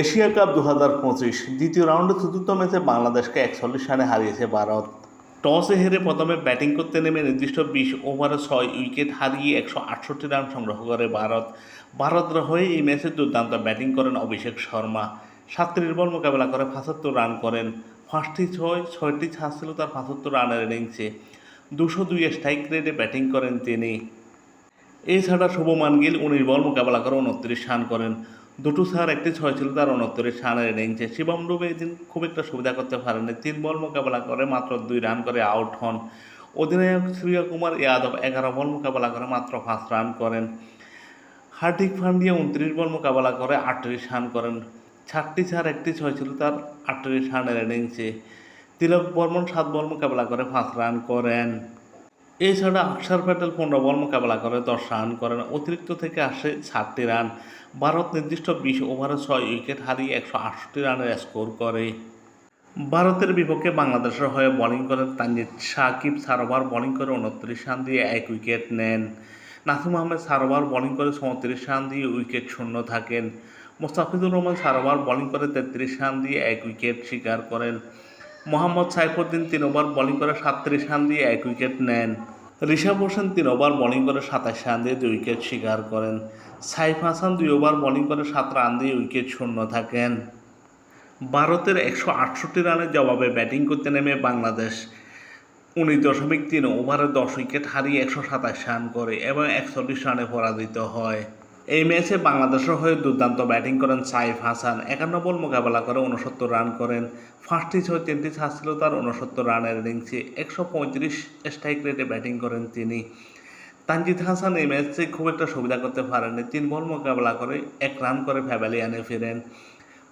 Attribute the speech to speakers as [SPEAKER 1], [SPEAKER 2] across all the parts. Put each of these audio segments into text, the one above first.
[SPEAKER 1] Asia cup দু পঁচিশ দ্বিতীয় রাউন্ডে চতুর্থ ম্যাচে বাংলাদেশকে একচল্লিশ রানে হারিয়েছে ভারত। টসে হেরে প্রথমে ব্যাটিং করতে নেমে নির্দিষ্ট বিশ ওভারে ছয় উইকেট হারিয়ে একশো আটষট্টি রান সংগ্রহ করে ভারত। ভারতের হয়ে এই ম্যাচে দুর্দান্ত ব্যাটিং করেন অভিষেক শর্মা। সাতত্রিশ বল মোকাবেলা করে পঁচাত্তর রান করেন। পাঁচটি ছয়, ছয়টি ছাড় ছিল তার পঁচাত্তর রানের ইনিংসে। দুশো দুই স্ট্রাইক রেটে ব্যাটিং করেন তিনি। এছাড়া শুভমান গিল উনিশ বল মোকাবেলা করে উনত্রিশ রান করেন। দুটো ছাড় একটি ছয় ছিল তার উনত্রিশ রানের ইনিংসে শিবম ডুবে এদিন খুব একটা সুবিধা করতে পারেননি। তিন বল মোকাবেলা করে মাত্র দুই রান করে আউট হন। অধিনায়ক সূর্যকুমার ইয়াদব এগারো বল মোকাবেলা করে মাত্র পাঁচ রান করেন। হার্দিক পান্ডিয়া উনত্রিশ বল মোকাবেলা করে আটত্রিশ রান করেন। ছাড়টি ছাড় একটি ছয় ছিল তার আটত্রিশ রানের ইনিংসে তিলক বর্মন সাত বল মোকাবেলা করে পাঁচ রান করেন। এছাড়া আকসার প্যাটেল পনেরো বল মোকাবেলা করে, দশ রান করেন, অতিরিক্ত থেকে আসে সাতটি রান। ভারত নির্দিষ্ট বিশ ওভারে ছয় উইকেট হারিয়ে একশো আটষট্টি রানের স্কোর করে। ভারতের বিপক্ষে বাংলাদেশের হয়ে বোলিং করেন তানজিদ সাকিব। সারোবার বোলিং করে উনত্রিশ রান দিয়ে এক উইকেট নেন। নাসিম আহমেদ সারোবার বোলিং করে চৌত্রিশ রান দিয়ে উইকেট শূন্য থাকেন। মোস্তাফিজুর রহমান সারোবার বোলিং করে তেত্রিশ রান দিয়ে এক উইকেট শিকার করেন। মোহাম্মদ সাইফুদ্দিন তিন ওভার বোলিং করে সাতত্রিশ রান দিয়ে এক উইকেট নেন। ঋষভ হোসেন তিন ওভার বোলিং করে সাতাশ রান দিয়ে দুই উইকেট শিকার করেন। সাইফ হাসান দুই ওভার বোলিং করে সাত রান দিয়ে উইকেট শূন্য থাকেন। ভারতের একশো আটষট্টি রানের জবাবে ব্যাটিং করতে নেমে বাংলাদেশ। উনিশ দশমিক তিন ওভারে দশ উইকেট হারিয়ে একশো সাতাশ রান করে এবং একচল্লিশ রানে পরাজিত হয়। এই ম্যাচে বাংলাদেশের হয়ে দুর্দান্ত ব্যাটিং করেন সাইফ হাসান। একান্ন বল মোকাবেলা করে উনসত্তর রান করেন। ফার্স্টটি ছয় তিনটি ছাড় ছিল তার উনসত্তর রানের ইনিংসে। একশো পঁয়ত্রিশ স্ট্রাইক রেটে ব্যাটিং করেন তিনি। তানজিদ হাসান এই ম্যাচে খুব একটা সুবিধা করতে পারেননি। তিন বল মোকাবেলা করে এক রান করে ফ্যাভেলিয়ানে ফিরেন।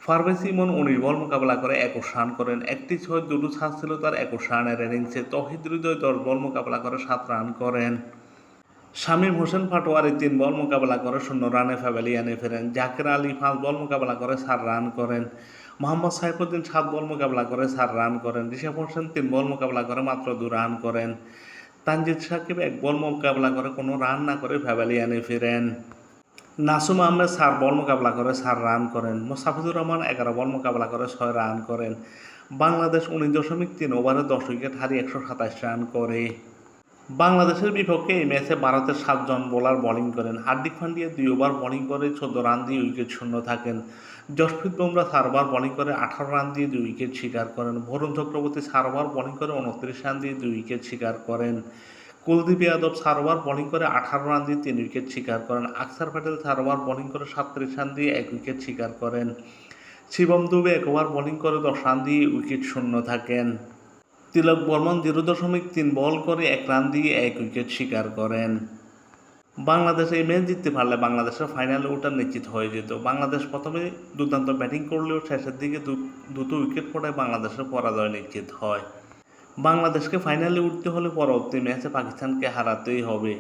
[SPEAKER 1] ফারভেজ ইমন উনিশ বল মোকাবেলা করে একুশ রান করেন। একটি ছয় দুটো ছাড় ছিল তার একুশ রানের ইনিংসে। তহিদ হৃদয় দশ বল মোকাবেলা করে সাত রান করেন। শামীম হোসেন পাটোয়ারি তিন বল মোকাবেলা করে শূন্য রানে ফ্যাভেলিয়ানে ফেরেন। জাকের আলী পাঁচ বল মোকাবেলা করে চার রান করেন। মোহাম্মদ সাইফুদ্দিন সাত বল মোকাবেলা করে সার রান করেন। ঋষভ হোসেন তিন বল মোকাবেলা করে মাত্র দু রান করেন। তানজিদ সাকিব এক বল মোকাবেলা করে কোনো রান না করে ফ্যাভেলিয়ানে ফিরেন। নাসুম আহমেদ সার বল মোকাবেলা করে সার রান করেন। মোস্তাফিজুর রহমান এগারো বল মোকাবেলা করে ছয় রান করেন। বাংলাদেশ উনিশ দশমিক তিন ওভারে দশ উইকেট হারিয়ে একশো সাতাশ রান করে। বাংলাদেশের বিপক্ষে এই ম্যাচে ভারতের সাতজন বোলার বোলিং করেন। হার্দিক পান্ডিয়া দুই ওভার বোলিং করে চোদ্দ রান দিয়ে উইকেট শূন্য থাকেন। জসপ্রীত বুমরা চার ওভার বোলিং করে আঠারো রান দিয়ে দুই উইকেট শিকার করেন। বরুণ চক্রবর্তী চার ওভার বোলিং করে উনত্রিশ রান দিয়ে দুই উইকেট শিকার করেন। কুলদীপ যাদব চার ওভার বোলিং করে আঠারো রান দিয়ে তিন উইকেট শিকার করেন। আকসার প্যাটেল চার ওভার বোলিং করে সাতত্রিশ রান দিয়ে এক উইকেট শিকার করেন। শিবম দুবে এক ওভার বোলিং করে দশ রান দিয়ে উইকেট শূন্য থাকেন। তিলক বর্মন জিরো দশমিক তিন বল করে এক রান দিয়ে এক উইকেট শিকার করেন। বাংলাদেশ এই ম্যাচ জিততে পারলে বাংলাদেশের ফাইনালে ওটা নিশ্চিত হয়ে যেত। বাংলাদেশ প্রথমে দুর্দান্ত ব্যাটিং করলেও শেষের দিকে দুটো উইকেট পড়ায় বাংলাদেশের পরাজয় নিশ্চিত হয়। বাংলাদেশকে ফাইনালে উঠতে হলে পরবর্তী ম্যাচে পাকিস্তানকে হারাতেই হবে।